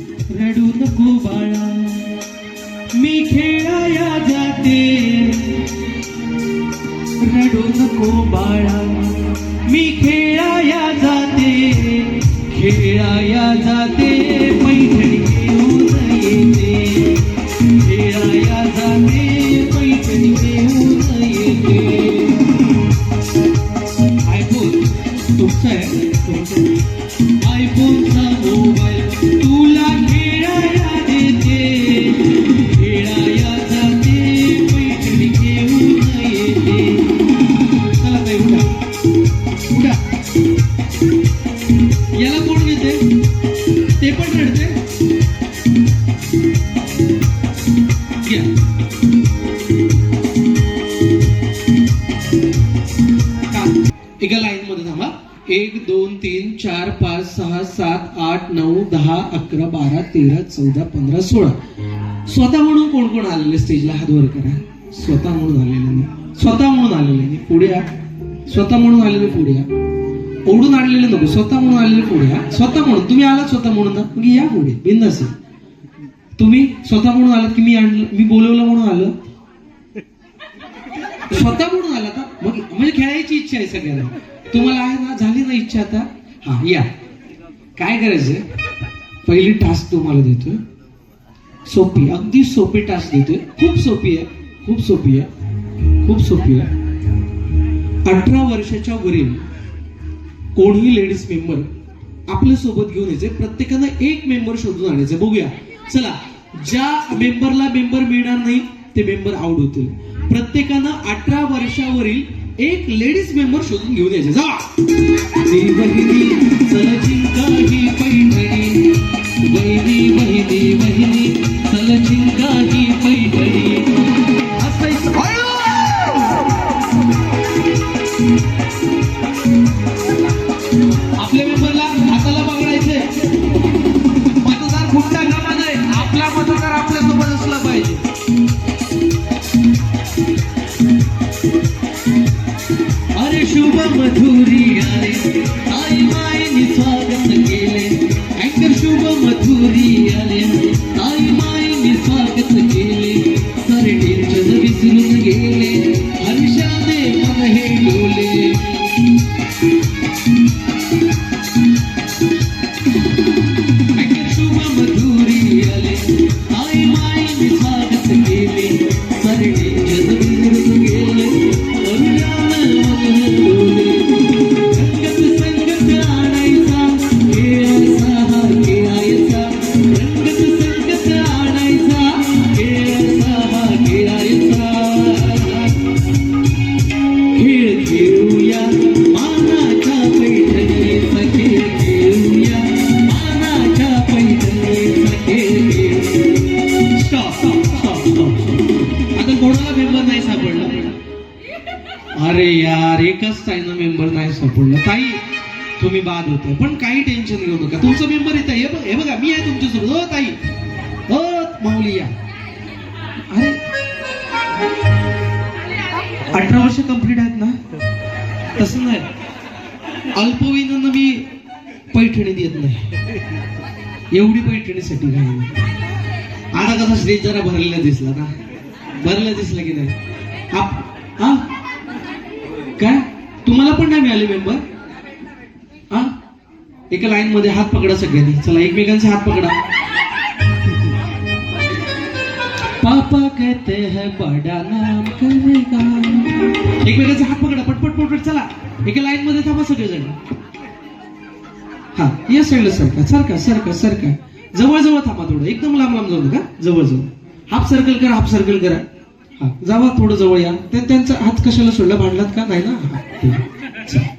रडू नको बाळा. मी खेळाया जाते. रडू नको बाळा. मी खेळाया जाते. खेळाया जाते. पैठणी घेऊन येते. खेळाया जाते. पैठणी घेऊन येते. आयफोन तुमचा आहे? तुमचा आयफोनचा मोबाईल याला कोण घेते ते पण रडते? घ्या. एका लाईन मध्ये थांबा. एक दोन तीन चार पाच सहा सात आठ नऊ दहा अकरा बारा तेरा चौदा पंधरा सोळा. स्वतः म्हणून कोण कोण आलेले स्टेजला हात वर करा. स्वतः म्हणून आलेले नाही. स्वतः म्हणून आलेले नाही. पुढे या. स्वतः म्हणून आलेले पुढे या. ओढून आणलेले नको. स्वतः म्हणून आलेले पुढे या. स्वतः म्हणून. तुम्ही आलात स्वतः म्हणून ना? मग या पुढे. बिंदास तुम्ही स्वतः म्हणून आलात की मी आणलं? मी बोलवलं म्हणून आलं? स्वतः म्हणून आला का मग म्हणजे खेळायची इच्छा आहे सगळ्यांना. तुम्हाला आहे ना? झाली ना इच्छा आता? हा या. काय करायचं? पहिली टास्क तुम्हाला देतोय. सोपी. अगदी सोपी टास्क देतोय. खूप सोपी आहे. खूप सोपी आहे. खूप सोपी आहे. अठरा वर्षाच्या वरील कोणीही लेडीज मेंबर आपल्यासोबत घेऊन यायचे. प्रत्येकानं एक मेंबर शोधून आणायचे. बघूया. चला ज्या मेंबरला मेंबर मिळणार नाही ते मेंबर आउट होतील. प्रत्येकानं अठरा वर्षावरील एक लेडीज मेंबर शोधून घेऊन यायचे. जा. Suri मेंबर नाही सापडला. अरे यार एकच ताईनं मेंबर नाही सापडला. ताई तुम्ही बाद होते पण काही टेन्शन घेऊ नका. तुमचा मेंबर येत हे हे बघा मी आहे तुमच्यासोबत. हो ताई. हो माऊली या. अरे. अठरा वर्ष कंप्लीट आहेत ना? तसं नाही. अल्पवयीनांना मी पैठणी देत नाही. एवढी पैठणीसाठी काही नाही आता कसा स्टेज जरा भरलेला दिसला ना. भरलं दिसलं की नाही? हा? काय? तुम्हाला पण नाही मिळाले मेंबर हा? एका लाईन मध्ये हात पकडा सगळ्यांनी. चला एकमेकांचे हात पकडा. पापा कहते है बड़ा नाम करेगा. एकमेकांचे हात पकडा. पटपट पटपट चला. एका लाईन मध्ये थांबा सगळेजण. हा या साईडला सरका सरका सरका सरका. जवळ जवळ थांबा थोडं. एकदम लांब लांब जाऊ नका. जवळ जवळ हाफ सर्कल करा हाफ सर्कल करा. हा जावा थोडं जवळ या. ते त्यांचा हात कशाला सोडला? भांडलात का? नाही ना? हा, ठीक आहे.